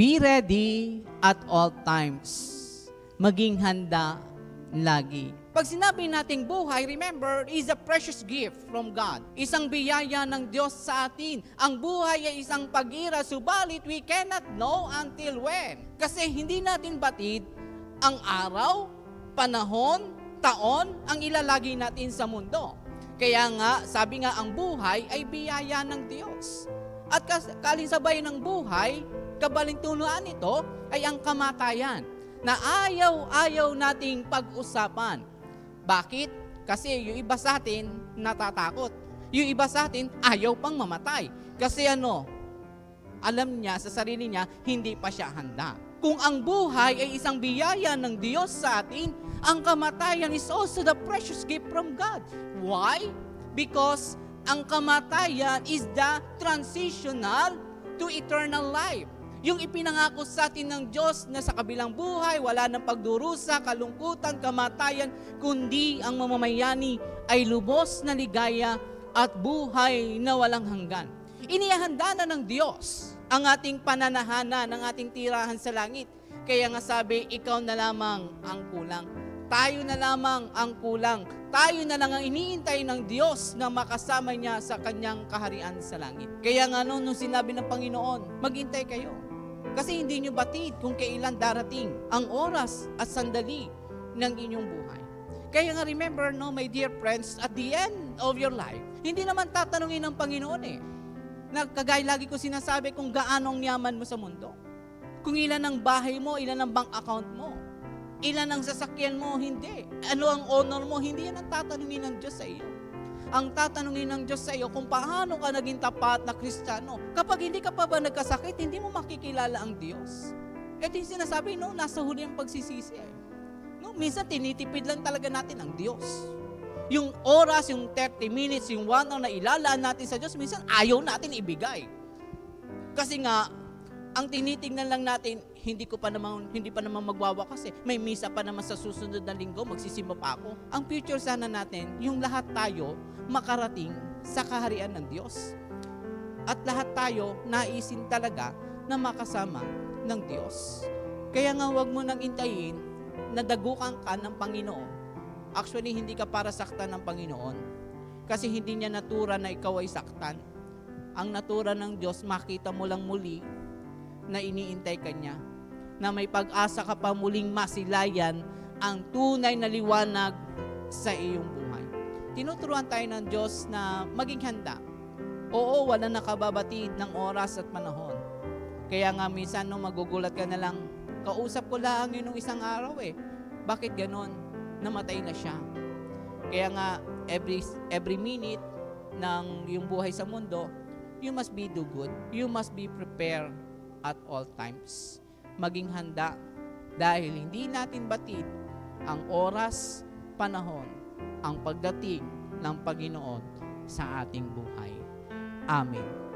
Be ready at all times. Maging handa lagi. Pag sinabi nating buhay, remember, is a precious gift from God. Isang biyaya ng Diyos sa atin. Ang buhay ay isang pag-ira, subalit we cannot know until when. Kasi hindi natin batid ang araw, panahon, taon ang ilalagay natin sa mundo. Kaya nga, sabi nga, ang buhay ay biyaya ng Diyos. At kalinsabay ng buhay, kabalintunuan nito ay ang kamatayan na ayaw-ayaw nating pag-usapan. Bakit? Kasi yung iba sa atin natatakot. Yung iba sa atin ayaw pang mamatay. Kasi ano, alam niya sa sarili niya, hindi pa siya handa. Kung ang buhay ay isang biyaya ng Diyos sa atin, ang kamatayan is also the precious gift from God. Why? Because ang kamatayan is the transitional to eternal life. Yung ipinangako sa atin ng Diyos na sa kabilang buhay, wala ng pagdurusa, kalungkutan, kamatayan, kundi ang mamamayani ay lubos na ligaya at buhay na walang hanggan. Inihahanda na ng Diyos ang ating pananahana ng ating tirahan sa langit. Kaya nga sabi, ikaw na lamang ang kulang. Tayo na lamang ang kulang. Tayo na lang ang iniintay ng Diyos na makasama niya sa kanyang kaharian sa langit. Kaya nga noon, nung sinabi ng Panginoon, maghintay kayo. Kasi hindi nyo batid kung kailan darating ang oras at sandali ng inyong buhay. Kaya nga remember, no, my dear friends, at the end of your life, hindi naman tatanungin ng Panginoon eh. Nagkagay lagi ko sinasabi kung gaano ang yaman mo sa mundo. Kung ilan ang bahay mo, ilan ang bank account mo. Ilan ang sasakyan mo, hindi. Ano ang honor mo, hindi yan ang tatanungin ng Diyos sa iyo. Ang tatanungin ng Diyos sa iyo kung paano ka naging tapat na Kristiyano. Kapag hindi ka pa ba nagkasakit, hindi mo makikilala ang Diyos. Ito yung sinasabi, no, nasa huli ang pagsisisi. Eh. No, minsan tinitipid lang talaga natin ang Diyos. Yung oras, yung 30 minutes, yung 1 hour na ilalaan natin sa Diyos, minsan ayaw natin ibigay. Kasi nga, ang tinitingnan lang natin, hindi ko pa naman, hindi pa naman magwawakas eh. May misa pa naman sa susunod na linggo, magsisimba pa ako. Ang future sana natin, yung lahat tayo makarating sa kaharian ng Diyos. At lahat tayo naisin talaga na makasama ng Diyos. Kaya nga wag mo nang intayin na dagukan ka ng Panginoon. Actually, hindi ka para saktan ng Panginoon. Kasi hindi niya natura na ikaw ay saktan. Ang natura ng Diyos, makita mo lang muli na iniintay ka niya. Na may pag-asa ka pa muling masilayan ang tunay na liwanag sa iyong buhay. Tinuturuan tayo ng Diyos na maging handa. Oo, wala nakababatid ng oras at panahon. Kaya nga minsan no, magugulat ka na lang, kausap ko lang yun isang araw eh. Bakit ganon? Namatay na siya. Kaya nga, every, every minute ng yung buhay sa mundo, you must be do good. You must be prepared at all times. Maging handa dahil hindi natin batid ang oras, panahon, ang pagdating ng Panginoon sa ating buhay. Amen.